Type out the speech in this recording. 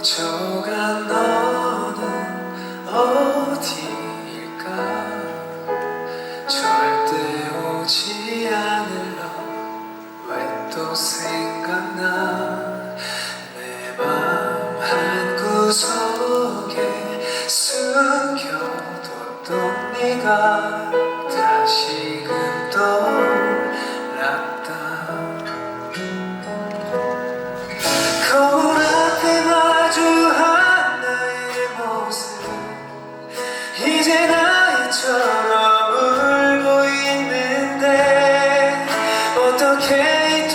멈춰간 너는 어디일까? 절대 오지 않을 너왜또 생각나? 내 맘 한구석에 숨겨뒀던 네가 이제 나이처럼 울고 있는데 어떻게